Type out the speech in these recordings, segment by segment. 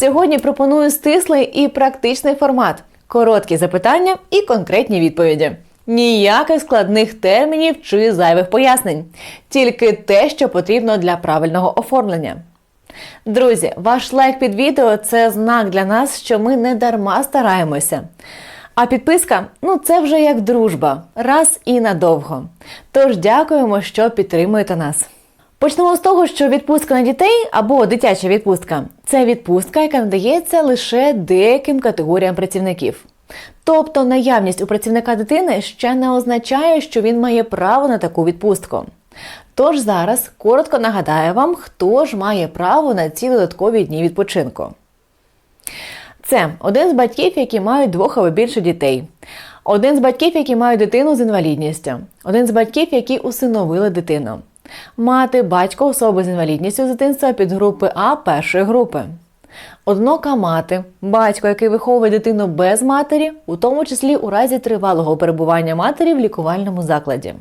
Сьогодні пропоную стислий і практичний формат: короткі запитання і конкретні відповіді. Ніяких складних термінів чи зайвих пояснень, тільки те, що потрібно для правильного оформлення. Друзі, ваш лайк під відео це знак для нас, що ми не дарма стараємося. А підписка ну це вже як дружба, раз і надовго. Тож дякуємо, що підтримуєте нас. Почнемо з того, що відпустка на дітей або дитяча відпустка це відпустка, яка надається лише деяким категоріям працівників. Тобто наявність у працівника дитини ще не означає, що він має право на таку відпустку. Тож зараз коротко нагадаю вам, хто ж має право на ці додаткові дні відпочинку. Це один з батьків, які мають двох або більше дітей, один з батьків, які мають дитину з інвалідністю, один з батьків, які усиновили дитину, мати, батько особи з інвалідністю з дитинства підгрупи А першої групи. Однока мати, батько, який виховує дитину без матері, у тому числі у разі тривалого перебування матері в лікувальному закладі.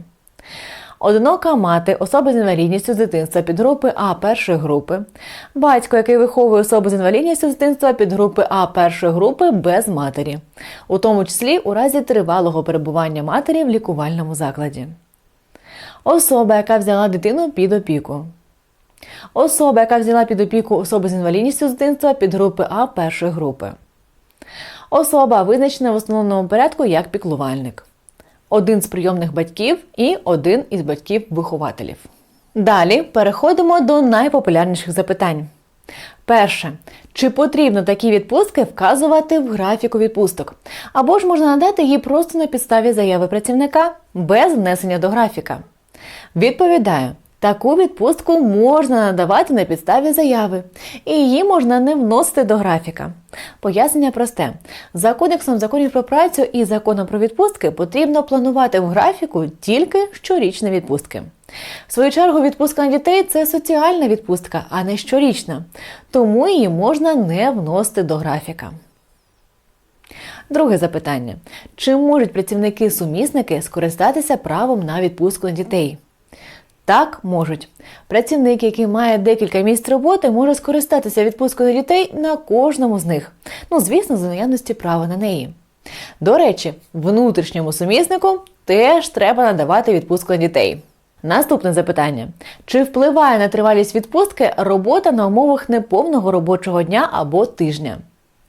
Одинока мати, особа з інвалідністю з дитинства підгрупи А першої групи, батько, який виховує особу з інвалідністю з дитинства підгрупи А першої групи без матері, у тому числі у разі тривалого перебування матері в лікувальному закладі. Особа, яка взяла дитину під опіку. Особа, яка взяла під опіку особу з інвалідністю з дитинства підгрупи А першої групи. Особа визначена в основному порядку як піклувальник один з прийомних батьків і один із батьків-вихователів. Далі переходимо до найпопулярніших запитань. Перше, чи потрібно такі відпустки вказувати в графіку відпусток? Або ж можна надати її просто на підставі заяви працівника без внесення до графіка? Відповідаю, Таку відпустку можна надавати на підставі заяви, і її можна не вносити до графіка. Пояснення просте: за кодексом законів про працю і законом про відпустки потрібно планувати в графіку тільки щорічні відпустки. В свою чергу, відпустка на дітей це соціальна відпустка, а не щорічна, тому її можна не вносити до графіка. Друге запитання: чи можуть працівники-сумісники скористатися правом на відпустку на дітей? Так, можуть. Працівник, який має декілька місць роботи, може скористатися відпусткою дітей на кожному з них. Ну, звісно, за наявності права на неї. До речі, внутрішньому суміснику теж треба надавати відпустку на дітей. Наступне запитання: чи впливає на тривалість відпустки робота на умовах неповного робочого дня або тижня?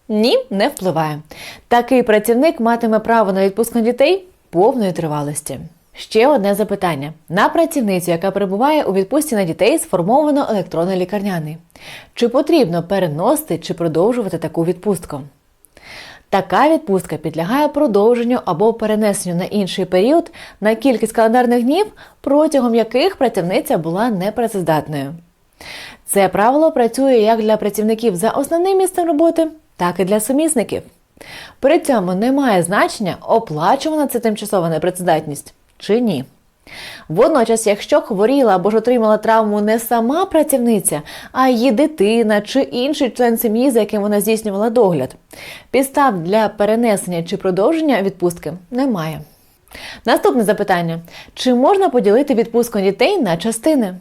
Ні, не впливає. Такий працівник матиме право на відпуск на дітей повної тривалості. Ще одне запитання: на працівницю, яка перебуває у відпустці на дітей, сформовано електронний лікарняний. Чи потрібно переносити чи продовжувати таку відпустку? Така відпустка підлягає продовженню або перенесенню на інший період на кількість календарних днів, протягом яких працівниця була непрацездатною. Це правило працює як для працівників за основним місцем роботи, так і для сумісників. При цьому немає значення, оплачувана це тимчасова непрацездатність чи ні. Водночас, якщо хворіла або ж отримала травму не сама працівниця, а її дитина чи інший член сім'ї, за яким вона здійснювала догляд, підстав для перенесення чи продовження відпустки немає. Наступне запитання: чи можна поділити відпустку дітей на частини?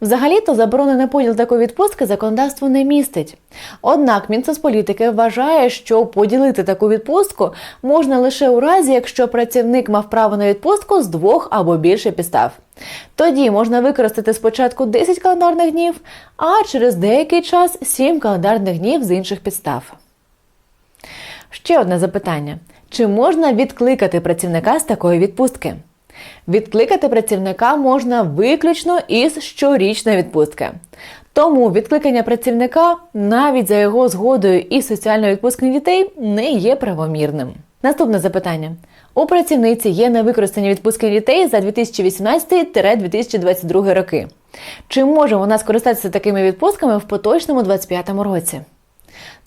Взагалі-то заборонений поділ такої відпустки законодавство не містить. Однак Мінсоцполітики вважає, що поділити таку відпустку можна лише у разі, якщо працівник мав право на відпустку з двох або більше підстав. Тоді можна використати спочатку 10 календарних днів, а через деякий час 7 календарних днів з інших підстав. Ще одне запитання: чи можна відкликати працівника з такої відпустки? Відкликати працівника можна виключно із щорічної відпустки. Тому відкликання працівника навіть за його згодою і соціальної відпустки дітей не є правомірним. Наступне запитання: у працівниці є невикористані відпустки дітей за 2018-2022 роки. Чи може вона скористатися такими відпустками в поточному 2025 році?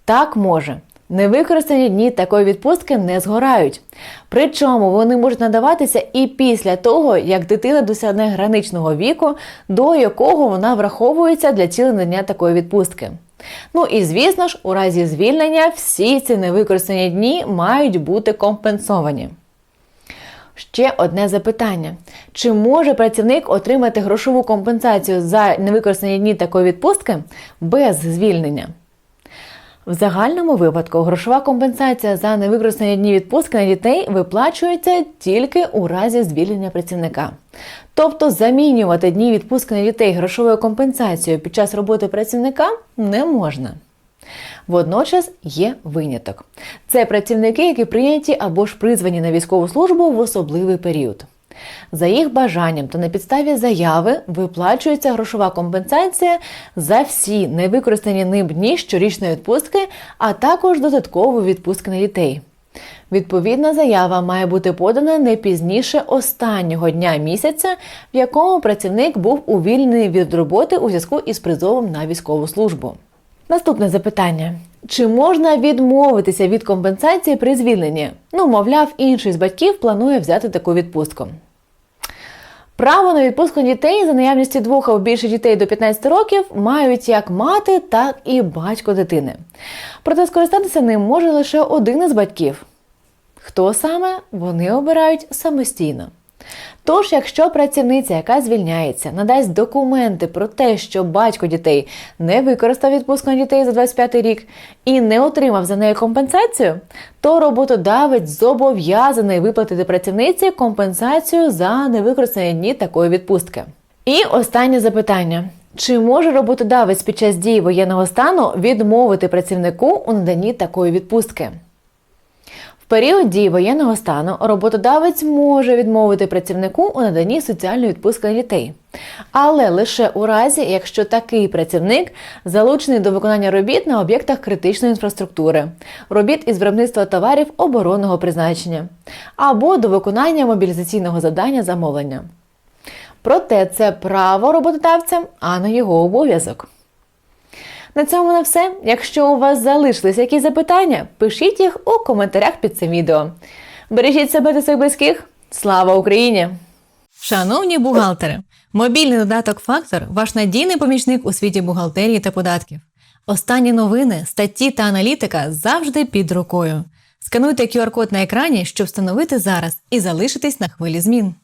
Так може. Невикористані дні такої відпустки не згорають. Причому вони можуть надаватися і після того, як дитина досягне граничного віку, до якого вона враховується для цілення такої відпустки. Ну і звісно ж, у разі звільнення всі ці невикористані дні мають бути компенсовані. Ще одне запитання: чи може працівник отримати грошову компенсацію за невикористані дні такої відпустки без звільнення? В загальному випадку грошова компенсація за невикористані дні відпустки на дітей виплачується тільки у разі звільнення працівника. Тобто замінювати дні відпустки на дітей грошовою компенсацією під час роботи працівника не можна. Водночас є виняток. Це працівники, які прийняті або ж призвані на військову службу в особливий період. За їх бажанням та на підставі заяви виплачується грошова компенсація за всі невикористані ним дні щорічної відпустки, а також додатково відпустки на дітей. Відповідна заява має бути подана не пізніше останнього дня місяця, в якому працівник був увільнений від роботи у зв'язку із призовом на військову службу. Наступне запитання: чи можна відмовитися від компенсації при звільненні? Ну, мовляв, інший з батьків планує взяти таку відпустку. Право на відпустку дітей за наявності двох або більше дітей до 15 років мають як мати, так і батько дитини. Проте скористатися ним може лише один із батьків. Хто саме вони обирають самостійно. Тож, якщо працівниця, яка звільняється, надасть документи про те, що батько дітей не використав відпустку на дітей за 25 рік і не отримав за неї компенсацію, то роботодавець зобов'язаний виплатити працівниці компенсацію за невикористані дні такої відпустки. І останнє запитання: чи може роботодавець під час дії воєнного стану відмовити працівнику у наданні такої відпустки? Період дії воєнного стану роботодавець може відмовити працівнику у наданні соціальної відпустки дітей, але лише у разі, якщо такий працівник залучений до виконання робіт на об'єктах критичної інфраструктури, робіт із виробництва товарів оборонного призначення або до виконання мобілізаційного завдання замовлення. Проте це право роботодавця, а не його обов'язок. На цьому на все. Якщо у вас залишились якісь запитання, пишіть їх у коментарях під цим відео. Бережіть себе та своїх близьких. Слава Україні! Шановні бухгалтери, мобільний додаток Фактор ваш надійний помічник у світі бухгалтерії та податків. Останні новини, статті та аналітика завжди під рукою. Скануйте QR-код на екрані, щоб встановити зараз і залишитись на хвилі змін.